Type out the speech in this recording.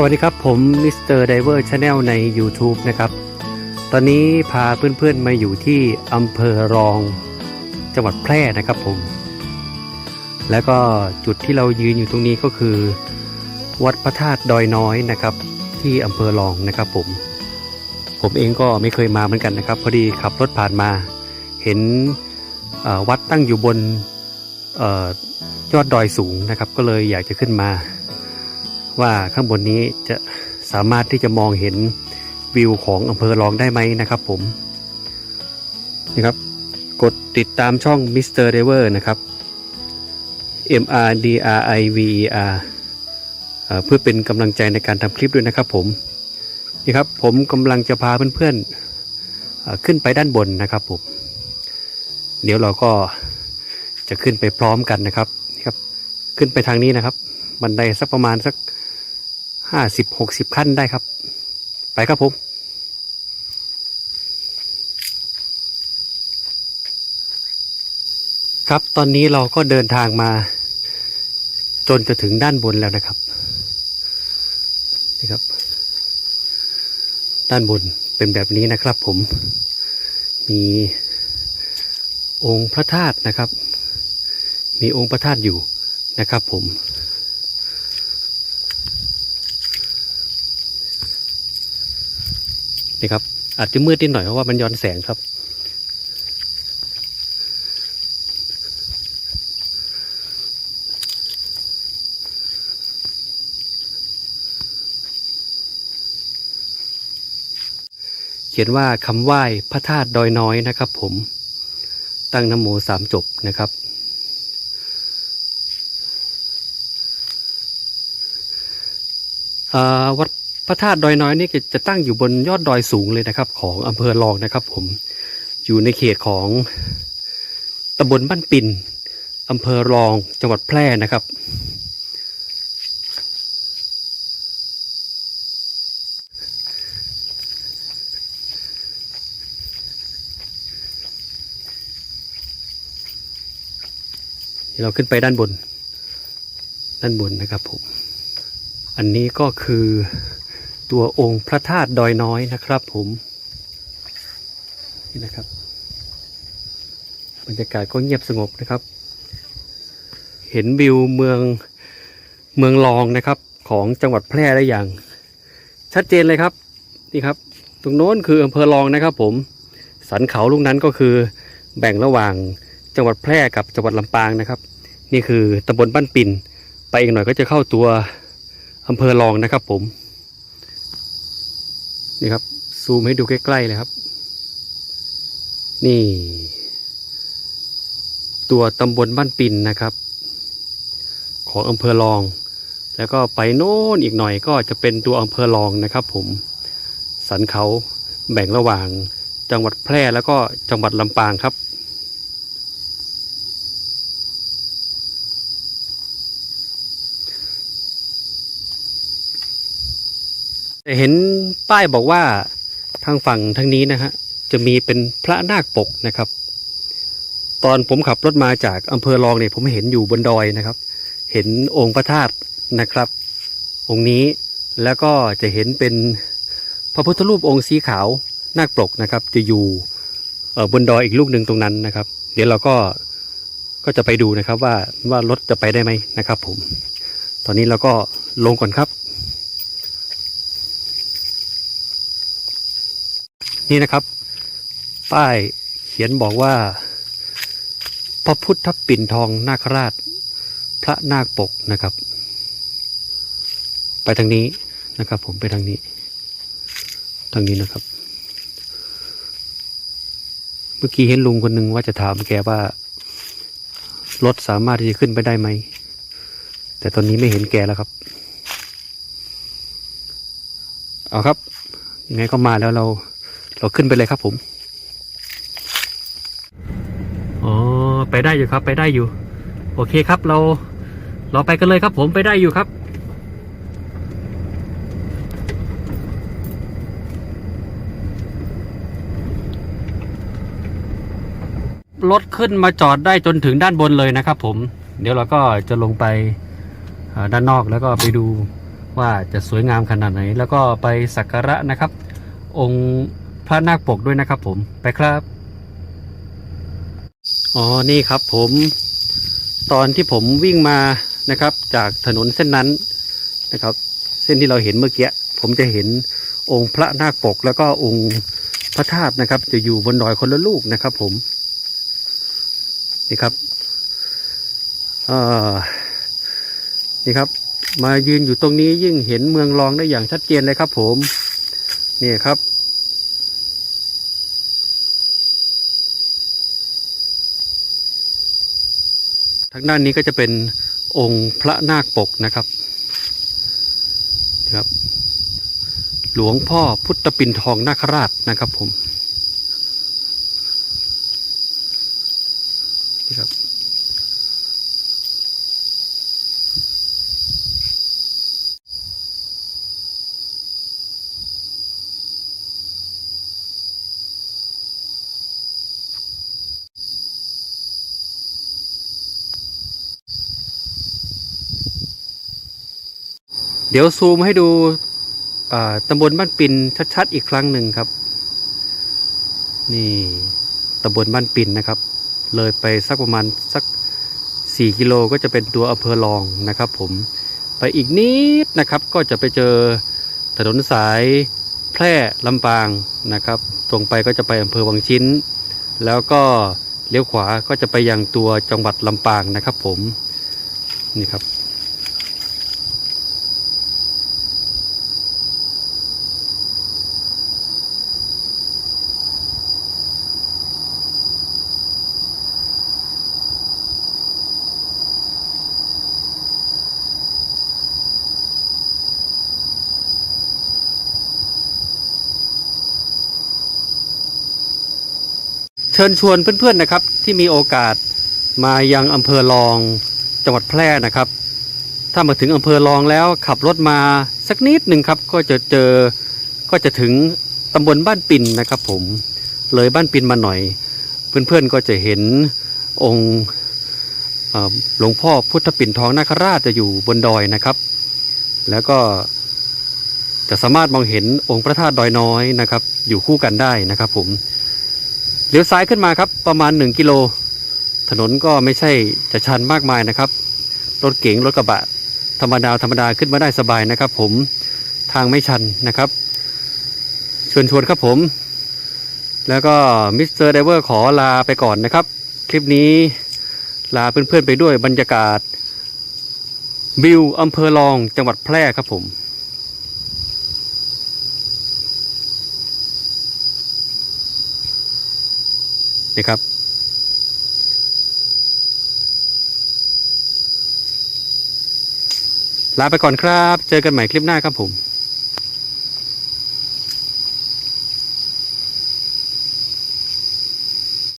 สวัสดีครับผมมิสเตอร์ไดเวอร์ชาแนลใน YouTube นะครับ ตอนนี้พาเพื่อนๆมาอยู่ที่อำเภอรองจังหวัดแพร่นะครับผม แล้วก็จุดที่เรายืนอยู่ตรงนี้ก็คือ วัดพระธาตุดอยน้อยนะครับ ที่อำเภอรองนะครับผม ผมเองก็ไม่เคยมาเหมือนกันนะครับ พอดีขับรถผ่านมา เห็นวัดตั้งอยู่บนออยอดดอยสูงนะครับ ก็เลยอยากจะขึ้นมา ว่าข้างบนนี้จะสามารถที่จะมองเห็นวิวของอำเภอรองได้ไหมนะครับผมนี่ครับกดติดตามช่อง Mr. d e v e r นะครับ M R D R I V E R เพื่อเป็นกำลังใจในการทำคลิปด้วยนะครับผมนี่ครับผมกำลังจะพาเพื่อนๆขึ้นไปด้านบนนะครับผมเดี๋ยวเราก็จะขึ้นไปพร้อมกันนะครับนี่ครับ ขึ้นไปทางนี้นะครับ บันไดสักประมาณสัก ห้าสิบหกสิบขั้นได้ครับ ไปครับผมครับตอนนี้เราก็เดินทางมา จนจะถึงด้านบนแล้วนะครับนี่ครับ ด้านบนเป็นแบบนี้นะครับ ผม มีองค์พระธาตุนะครับ มีองค์พระธาตุอยู่นะครับ ผม นี่ครับ อาจจะมืดนิดหน่อยเพราะว่ามันย้อนแสงครับ เขียนว่าคำไหว้พระธาตุดอยน้อยนะครับผมตั้งนโมสามจบนะครับวัด พระธาตุดอยน้อยนี่จะตั้งอยู่บนยอดดอยสูงเลยนะครับ ของอำเภอรองนะครับ ผมอยู่ในเขตของตำบลบ้านปินอำเภอรองจังหวัดแพร่นะครับเดี๋ยวเราขึ้นไปด้านบน ด้านบนนะครับผม อันนี้ก็คือ ตัวองค์พระธาตุดอยน้อยนะครับผม นี่นะครับ บรรยากาศก็เงียบสงบนะครับ เห็นวิวเมืองเมืองรองนะครับ ของจังหวัดแพร่ได้อย่าง ชัดเจนเลยครับ นี่ครับ ตรงโน้นคืออำเภอรองนะครับ ผม สันเขาลูกนั้นก็คือแบ่งระหว่างจังหวัดแพร่กับจังหวัดลำปางนะครับ นี่คือตำบลบ้านปินไปอีกหน่อยก็จะเข้าตัวอำเภอรองนะครับผม นี่ครับ ซูมให้ดูใกล้ๆเลยครับ นี่ ตัวตำบลบ้านปินนะครับ ของอำเภอรอง แล้วก็ไปโน่นอีกหน่อยก็จะเป็นตัวอำเภอรองนะครับ ผม สันเขาแบ่งระหว่างจังหวัดแพร่แล้วก็จังหวัดลำปางครับ แต่เห็นป้ายบอกว่าทางฝั่งทางนี้นะฮะจะมีเป็นพระนาคปกนะครับ ตอนผมขับรถมาจากอำเภอรองเนี่ยผมเห็นอยู่บนดอยนะครับ เห็นองค์พระธาตุนะครับ องค์นี้แล้วก็จะเห็นเป็นพระพุทธรูปองค์สีขาวนาคปกนะครับ จะอยู่เบนดอยอีกลูกหนึ่งตรงนั้นนะครับ เดี๋ยวเราก็ก็จะไปดูนะครับว่าว่ารถจะไปได้ไหมนะครับ ผม ตอนนี้เราก็ลงก่อนครับ นี่นะครับ ป้ายเขียนบอกว่า พระพุทธปิ่นทองนาคราช พระนาคปกนะครับ ไปทางนี้นะครับ ผมไปทางนี้ ทางนี้นะครับ เมื่อกี้เห็นลุงคนหนึ่งว่าจะถามแกว่ารถสามารถที่จะขึ้นไปได้ไหม แต่ตอนนี้ไม่เห็นแกแล้วครับเอาครับยังไงก็มาแล้วเรา เราขึ้นไปเลยครับผมอ๋อไปได้อยู่ครับ ไปได้อยู่ โอเคครับเรา เราไปกันเลยครับ ผมไปได้อยู่ครับรถขึ้นมาจอดได้จนถึงด้านบนเลยนะครับผม เดี๋ยวเราก็จะลงไปด้านนอกแล้วก็ไปดูว่าจะสวยงามขนาดไหน แล้วก็ไปสักการะนะครับ องค์ พระนาคปกด้วยนะครับผมไปครับ อ๋อนี่ครับผมตอนที่ผมวิ่งมานะครับ จากถนนเส้นนั้นนะครับ เส้นที่เราเห็นเมื่อกี้ผมจะเห็นองค์พระนาคปก แล้วก็องค์พระธาตุนะครับ จะอยู่บนดอยคนละลูกนะครับ ผมนี่ครับนี่ครับ มายืนอยู่ตรงนี้ยิ่งเห็นเมืองรองได้อย่างชัดเจนเลยครับ ผม นี่ครับ ทางด้านนี้ก็จะเป็นองค์พระนาคปกนะครับครับ หลวงพ่อพุทธปินทองนาคราชนะครับผม เดี๋ยวซูมให้ดูตำบลบ้านปินชัดๆอีกครั้งหนึ่งครับ นี่ตำบลบ้านปินนะครับ เลยไปสักประมาณสักสี่กิโลก็จะเป็นตัวอำเภอรองนะครับผมไปอีกนิดนะครับก็จะไปเจอถนนสายแพร่ลำปางนะครับ ตรงไปก็จะไปอำเภอวังชิ้น แล้วก็เลี้ยวขวาก็จะไปยังตัวจังหวัดลำปางนะครับผมนี่ครับ ชิญชวนเพื่อนๆนะครับ ที่มีโอกาสมายังอำเภอรองจังหวัดแพร่นะครับ ถ้ามาถึงอำเภอรองแล้วขับรถมาสักนิดหนึ่งครับก็จะเจอก็จะถึงตำบลบ้านปินนะครับ ผมเลยบ้านปินมาหน่อย เพื่อนๆก็จะเห็นองค์หลวงพ่อพุทธปิ่นทองนาคราชจะอยู่บนดอยนะครับ แล้วก็จะสามารถมองเห็นองค์พระธาตุดอยน้อยนะครับ อยู่คู่กันได้นะครับผม เลี้ยวซ้ายขึ้นมาครับ ประมาณ 1 กิโล ถนนก็ไม่ใช่จะชันมากมายนะครับ รถเก๋งรถกระบะ ธรรมดาธรรมดาขึ้นมาได้สบายนะครับ ผมทางไม่ชันนะครับชวนชวนครับผม แล้วก็มิสเตอร์ไดเวอร์ขอลาไปก่อนนะครับ คลิปนี้ลาเพื่อนๆไปด้วยบรรยากาศวิวอำเภอรองจังหวัดแพร่ครับผม นี่ครับ ลาไปก่อนครับ เจอกันใหม่คลิปหน้าครับผม